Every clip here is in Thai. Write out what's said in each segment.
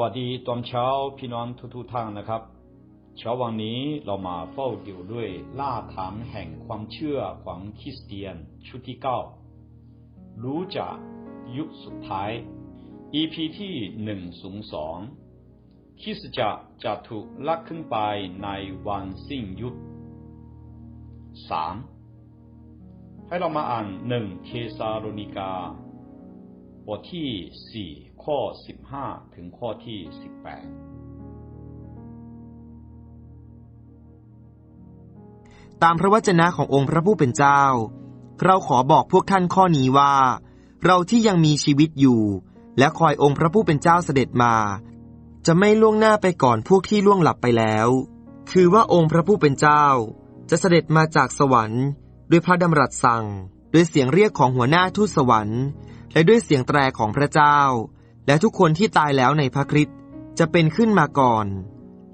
วัสดีตอนเช้าพี่น้องทุกๆท่านนะครับ เช้าวันนี้เรามาเฝ้าดูด้วยล่าฐานแห่งความเชื่อของคริสเตียนชุดที่เก้ารู้จักยุคสุดท้าย EP ที่หนึ่งสูงสองคริสจักรจะถูกลักขึ้นไปในวันสิ้นยุคสามให้เรามาอ่านหนึ่งเทสาโลนิกา บทที่สี่ข้อ สิบห้าถึงข้อที่สิบแปดตามพระวจนะขององค์พระผู้เป็นเจ้า เราขอบอกพวกท่านข้อนี้ว่า เราที่ยังมีชีวิตอยู่ และคอยองค์พระผู้เป็นเจ้าเสด็จมา จะไม่ล่วงหน้าไปก่อนพวกที่ล่วงหลับไปแล้ว คือว่าองค์พระผู้เป็นเจ้า จะเสด็จมาจากสวรรค์ด้วยพระดำรัสสั่งด้วยเสียงเรียกของหัวหน้าทูตสวรรค์ และด้วยเสียงแตรของพระเจ้า และทุกคนที่ตายแล้วในพระคริสต์จะเป็นขึ้นมาก่อน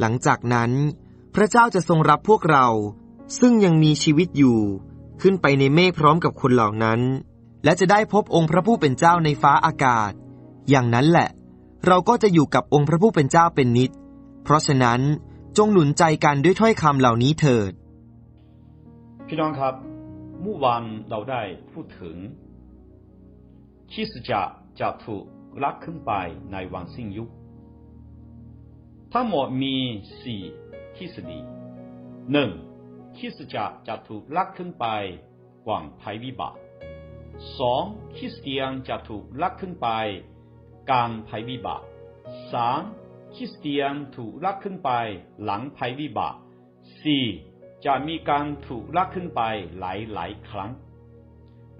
หลังจากนั้น พระเจ้าจะทรงรับพวกเรา ซึ่งยังมีชีวิตอยู่ ขึ้นไปในเมฆพร้อมกับคนเหล่านั้น และจะได้พบองค์พระผู้เป็นเจ้าในฟ้าอากาศ อย่างนั้นแหละ เราก็จะอยู่กับองค์พระผู้เป็นเจ้าเป็นนิจเพราะฉะนั้นจงหนุนใจกันด้วยถ้อยคำเหล่านี้เถิด พี่น้องครับเมื่อวานเราได้พูดถึงคริสตจักรจะถูก ลักขึ้นไปในวันสิ้นยุค ทั้งหมดมีสี่ทฤษฎีหนึ่งคริสตจักรจะถูกลักขึ้นไปก่อนภัยวิบัติสองคริสเตียนจะถูกลักขึ้นไปกลางภัยวิบัติสามคริสเตียนถูกลักขึ้นไปหลังภัยวิบัติสี่จะมีการถูกลักขึ้นไปหลายหลายครั้ง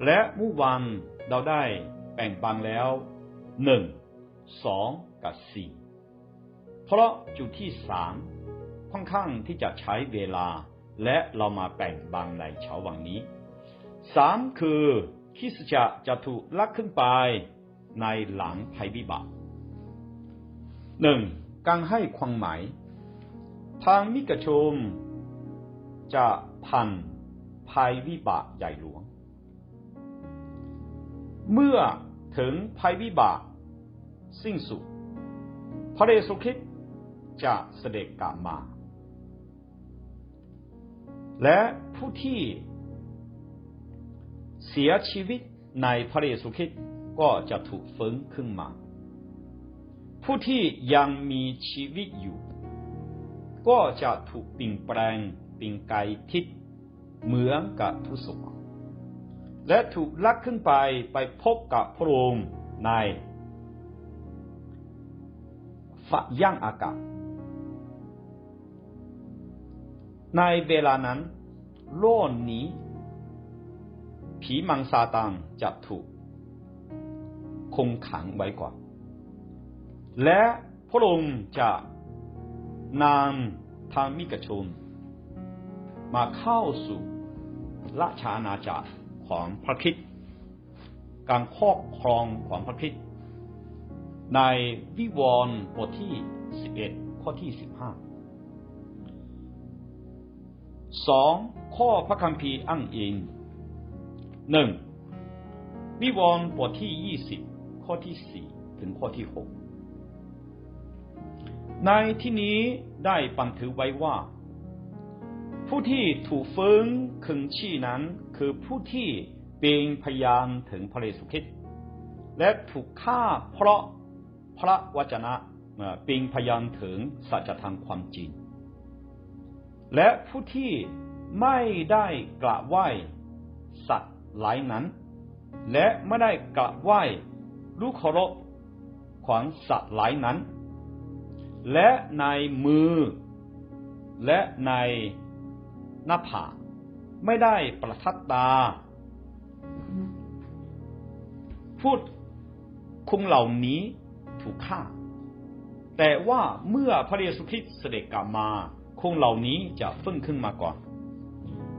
และเมื่อวานเราได้แบ่งปันแล้ว หนึ่งสองกับสี่เพราะจุดที่สามค่อนข้างที่จะใช้เวลาและเรามาแบ่งบางในเช้าวันนี้สามคือคริสจักรจะถูกลักขึ้นไปในหลังภัยพิบัติหนึ่งการให้ความหมาย ทางมิกชมจะพันภัยวิบัติใหญ่หลวง เมื่อ ถึงภัยวิบัติสิ้นสุด พระเยซูคริสต์จะเสด็จกลับมา และผู้ที่เสียชีวิตในพระเยซูคริสต์ก็จะถูกฟื้นขึ้นมา ผู้ที่ยังมีชีวิตอยู่ ก็จะถูกเปลี่ยนแปลงเป็นกายทิพย์เหมือนกับทุสวรรค์ และถูกลักขึ้นไปไปพบกับพระองค์ในฝักย่างอากาศ ในเวลานั้นโลกนี้ผีมังซาตังจะถูกคงขังไว้ก่อน และพระองค์จะนำทางมิกชนมาเข้าสู่ราชาณาจักร ของพระคริสต์การครอบครองของพระคริสต์ในวิวรณ์บทที่ 11 ข้อที่ 15สองข้อพระคัมภีร์อ้างอิงหนึ่งวิวรณ์บทที่ 20 ข้อที่ 4 ถึงข้อที่ 6 ในที่นี้ได้บันทึกไว้ว่า ผู้ที่ถูกฟื้นคืนชีนั้น คือผู้ที่เป็นพยานถึงพระเยซูคริสต์และถูกฆ่าเพราะพระวจนะเป็นพยานถึงสัจธรรมความจริง และผู้ที่ไม่ได้กราบไหว้สัตว์หลายนั้น และไม่ได้กราบไหว้ลูกเคารพของสัตว์หลายนั้น และในมือและในหน้าผาก ไม่ได้ประทับตา พูดคุงเหล่านี้ถูกฆ่า แต่ว่าเมื่อพระเยซูคริสต์เสด็จกลับมาคงเหล่านี้จะฟื้นขึ้นมาก่อน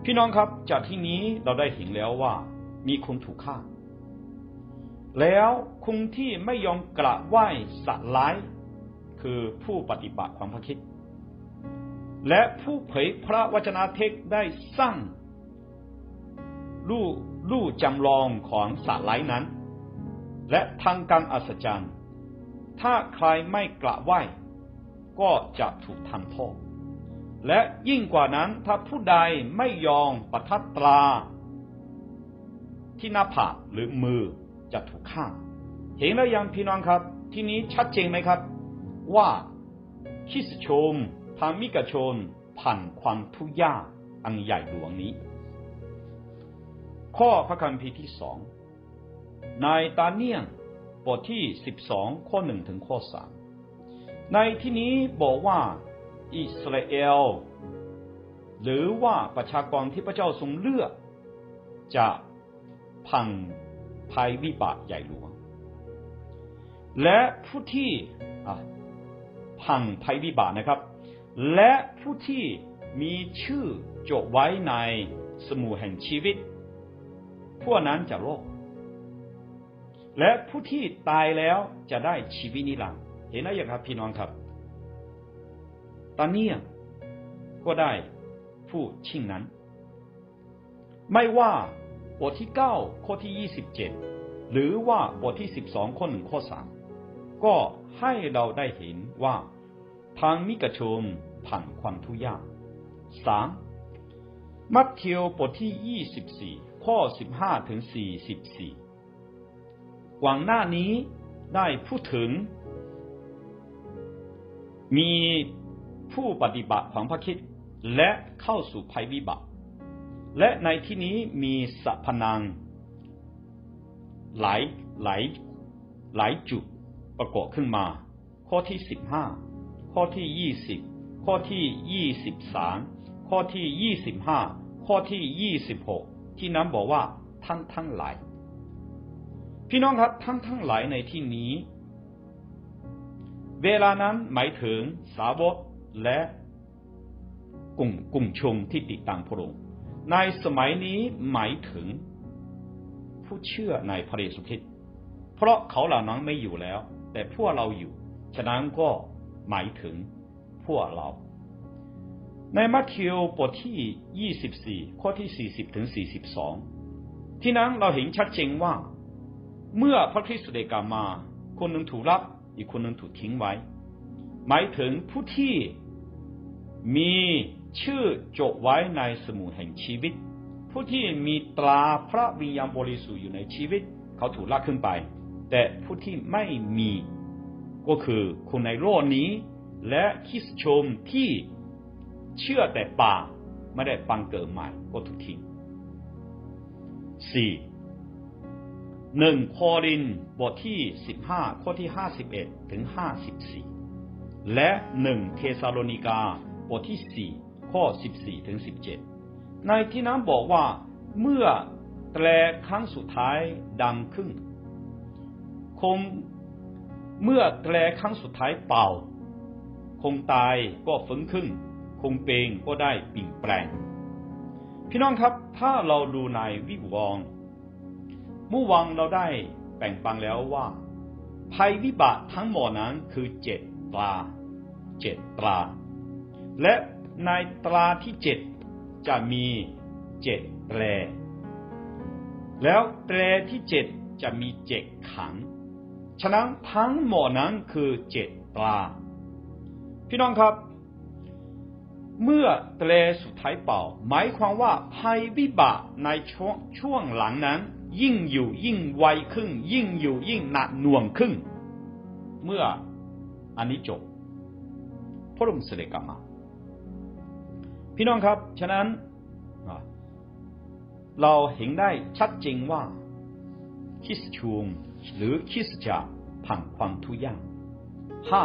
พี่น้องครับจากที่นี้เราได้เห็นแล้วว่า มีคนถูกฆ่า แล้วคนที่ไม่ยอมกราบไหว้สัตว์ร้าย คือผู้ปฏิบัติความพระคิดและผู้เผยพระวจนะเทศได้สร้าง รูปรูปจำลองของสัตว์ร้นั้น และทางการอัศจรรย์ ถ้าใครไม่กระไหวก็จะถูกทำโทษ และยิ่งกว่านั้นถ้าผู้ใดไม่ยอมประทัดตรา ที่หน้าผากหรือมือจะถูกฆ่า เห็นแล้วยังพี่น้องครับ ที่นี้ชัดเจนไหมครับ ว่าคิสชมทางมิกชนผ่านความทุกข์ยากอันใหญ่หลวงนี้ ข้อพระคัมภีร์ที่สองในตาเนียนบทที่สิบสองข้อหนึ่งถึงข้อสามในที่นี้บอกว่าอิสราเอล หรือว่าประชากรที่พระเจ้าทรงเลือก จะพังภัยวิบัติใหญ่หลวง และผู้ที่พังภัยวิบัตินะครับ และผู้ที่มีชื่อจดไว้ในสมุดแห่งชีวิต พวกนั้นจะรอดและผู้ที่ตายแล้วจะได้ชีวิตนิรันดร์เห็นไหมอย่างครับพี่น้องครับ ตอนนี้ก็ได้ผู้ชิงนั้น ไม่ว่าบทที่เก้าข้อที่ยี่สิบเจ็ดหรือว่าบทที่สิบสองข้อหนึ่งข้อสามก็ให้เราได้เห็นว่าทางมิกชมผ่านความทุกข์ยากสามมัทธิวบทที่ยี่สิบสี่ ข้อสิบห้าถึงสี่สิบสี่ก่อนหน้านี้ได้พูดถึง มีผู้ปฏิบัติของพระคิดและเข้าสู่ภัยวิบัติ และในที่นี้มีสัพนังหลายหลายหลายจุดประกอบขึ้นมา ข้อที่สิบห้าข้อที่ยี่สิบข้อที่ยี่สิบสามข้อที่ยี่สิบห้าข้อที่ยี่สิบหก ที่นั้นบอกว่าทั้งทั้งหลาย พี่น้องครับทั้งทั้งหลายในที่นี้ เวลานั้นหมายถึงสาวกและกลุ่มกลุ่มชมที่ติดตามพระองค์ในสมัยนี้หมายถึง ผู้เชื่อในพระเยซูคริสต์เพราะเขาเหล่านั้นไม่อยู่แล้ว แต่พวกเราอยู่ ฉะนั้นก็หมายถึงพวกเรา ในมัทธิวบทที่ 24 ข้อที่ 40 ถึง 42 ที่นั้นเราเห็นชัดเจนว่า เมื่อพระคริสต์เดกามา คนหนึ่งถูกรับ อีกคนหนึ่งถูกทิ้งไว้ หมายถึงผู้ที่มีชื่อจดไว้ในสมุดแห่งชีวิต ผู้ที่มีตราพระวิญญาณบริสุทธิ์อยู่ในชีวิต เขาถูกลากขึ้นไป แต่ผู้ที่ไม่มีก็คือคนในโลกนี้ และคริสชมที่ เชื่อแต่ป่าไม่ได้ฟังเกิดใหม่ก็ถูกทิ้งสี่หนึ่งโครินบทที่สิบห้าข้อที่ห้าสิบเอ็ดถึงห้าสิบสี่และหนึ่งเทสาโลนิกาบทที่สี่ข้อสิบสี่ถึงสิบเจ็ดในที่นั้นบอกว่าเมื่อแตรครั้งสุดท้ายดังขึ้น คงเมื่อแตรครั้งสุดท้ายเป่า คงตายก็ฟื้นขึ้น งเปงก็ได้ปิ่งแปลง พี่น้องครับ ถ้าเราดูในวิวรณ์เมื่อวังเราได้แบ่งปังแล้วว่า ภัยวิบัติทั้งหมดนั้นคือเจ็ดตราเจ็ดตรา และในตราที่เจ็ดจะมีเจ็ดแตรแล้วแตรที่เจ็ดจะมีเจ็ดขัง ฉะนั้นทั้งหมดนั้นคือเจ็ดตรา พี่น้องครับ เมื่อแตรสุดท้ายเป่า หมายความว่าภัยวิบัติในช่วงช่วงหลังนั้น ยิ่งอยู่ยิ่งไวขึ้น ยิ่งอยู่ยิ่งหนักหน่วงขึ้น เมื่ออันนี้จบพระองค์เสด็จกลับมา พี่น้องครับ ฉะนั้น เราเห็นได้ชัดจริงว่าคริสชูมหรือคริสจักรผ่านความทุกข์ยากห้า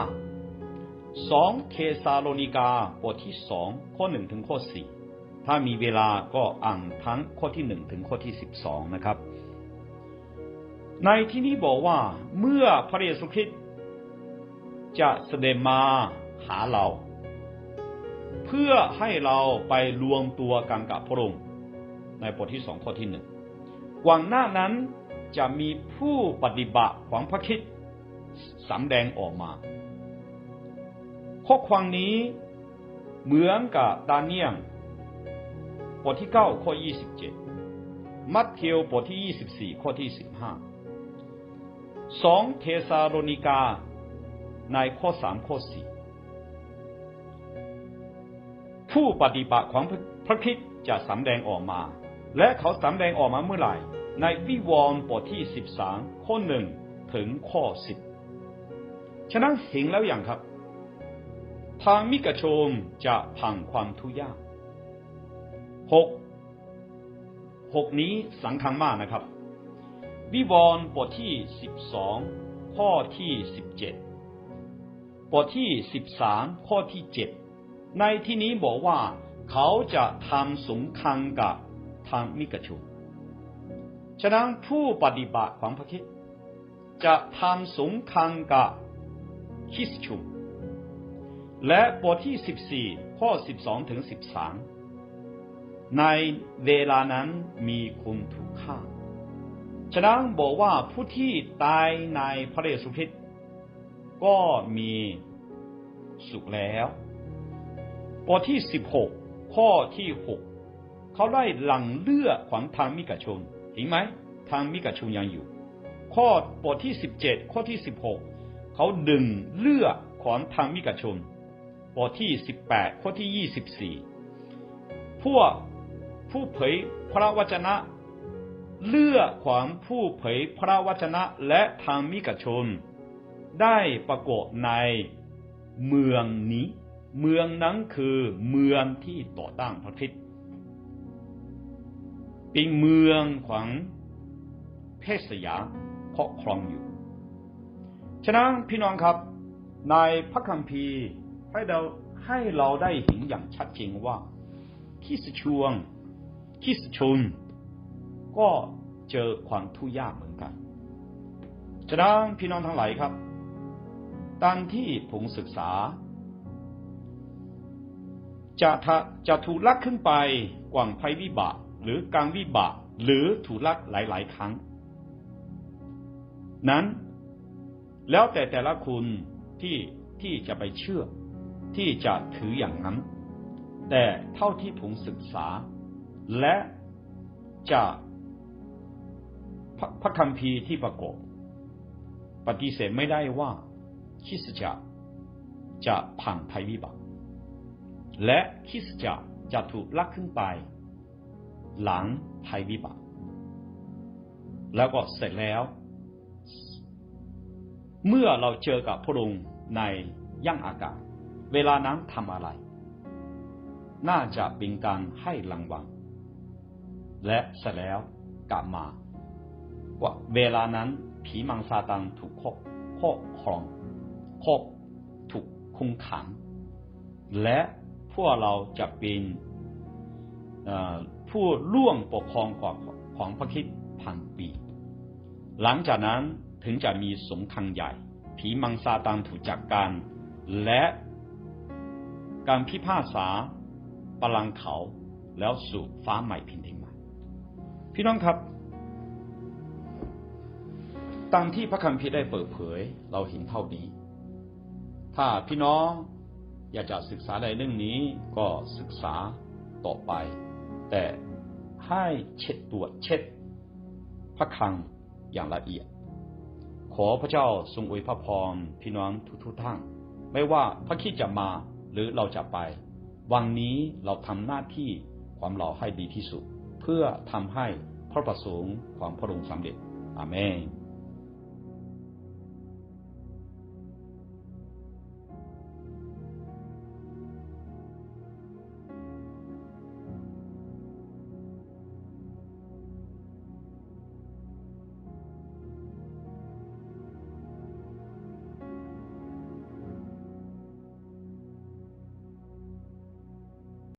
สองเทสาโลนิกาบทที่สองข้อหนึ่งถึงข้อสี่ถ้ามีเวลาก็อ่านทั้งข้อที่หนึ่งถึงข้อที่สิบสองนะครับ ในที่นี้บอกว่าเมื่อพระเยซูคริสต์จะเสด็จมาหาเรา เพื่อให้เราไปรวมตัวกันกับพระองค์ในบทที่สองข้อที่หนึ่งก่อนหน้านั้นจะมีผู้ปฏิบัติของพระคิดสำแดงออกมา ข้อความนี้เหมือนกับดาเนียลบทที่เก้าข้อยี่สิบเจ็ดมัทธิวบทที่ยี่สิบสี่ข้อที่สิบห้าสองเทสาโรนิกา ในข้อสามข้อสี่ผู้ปฏิบัติของพระคิดจะสำแดงออกมา และเขาสำแดงออกมาเมื่อไหร่ ในวิวรณ์บทที่สิบสามข้อหนึ่งถึงข้อสิบฉะนั้นเห็นแล้วอย่างครับ ทางมิกระชมจะพังความทุกข์ยากหกหกนี้สังคัญมากนะครับ วิวรณ์บทที่สิบสองข้อที่สิบเจ็ดบทที่สิบสามข้อที่เจ็ดในที่นี้บอกว่า เขาจะทำสงครามกับทางมิกระชมฉะนั้นผู้ปฏิบัติของพระคิดจะทำสงครามกับคิสชุม และบทที่สิบสี่ข้อสิบสองถึงสิบสามในเวลานั้นมีคนถูกฆ่า ฉะนั้นบอกว่าผู้ที่ตายในพระเยซูคริสต์ก็มีสุขแล้วบทที่สิบหกข้อที่หกเขาได้หลังเลือดของทางมิกาชนเห็นไหมทางมิกาชนยังอยู่ ข้อบทที่สิบเจ็ดข้อที่สิบหกเขาดึงเลือดของทางมิกาชน บทที่สิบแปดข้อที่ยี่สิบสี่พวกผู้เผยพระวจนะ เลือกของผู้เผยพระวจนะและทางมิกชน ได้ปรากฏในเมืองนี้ เมืองนั้นคือเมืองที่ต่อต้านพระคริสต์เป็นเมืองของเพศยาครอบครองอยู่ ฉะนั้นพี่น้องครับในพระคัมภีร์ ให้เราให้เราได้เห็นอย่างชัดเจนว่าที่สชวงคิสชนก็เจอความทุกข์ยากเหมือนกันฉะนั้นพี่น้องทั้งหลายครับตามที่ผมศึกษา จะทจะถูกลักขึ้นไปกว่างภัยวิบัติหรือการวิบัติหรือถูกลักหลาย ๆ ครั้ง นั้น แล้วแต่แต่ละคุณที่ที่จะไปเชื่อ ที่จะถืออย่างนั้น แต่เท่าที่ผมศึกษา และจะพระคัมภีร์ที่ประกอบปฏิเสธไม่ได้ว่าคิสจักรจะผ่านภัยวิบัติ และคิสจักรจะถูกลักขึ้นไป หลังภัยวิบัติ แล้วก็เสร็จแล้ว เมื่อเราเจอกับพระองค์ในย่างอากาศ เวลานั้นทำอะไร น่าจะเป็นการให้รางวัล และเสร็จแล้วกลับมาว่าเวลานั้นผีมังซาตันถูกครอบครอบครองครอบถูกคุมขัง และพวกเราจะเป็นผู้ร่วงปกครองของของพระคิดพันปี หลังจากนั้นถึงจะมีสงครามใหญ่ ผีมังซาตันถูกจัดกการ และ การพิพากษาปลังเขาแล้วสู่ฟ้าใหม่พินดินใหม่พี่น้องครับตามที่พระคัมภีร์ได้เปิดเผยเราเห็นเท่านี้ ถ้าพี่น้องอยากจะศึกษาในเรื่องนี้ก็ศึกษาต่อไป แต่ให้เช็ดตัวเช็ด พระคังอย่างละเอียด ขอพระเจ้าทรงอวยพระพรพี่น้องทุกๆท่านไม่ว่าพระคิดจะมา หรือเราจะไป วันนี้เราทำหน้าที่ความเราให้ดีที่สุด เพื่อทำให้พระประสงค์ของพระองค์สำเร็จอาเมน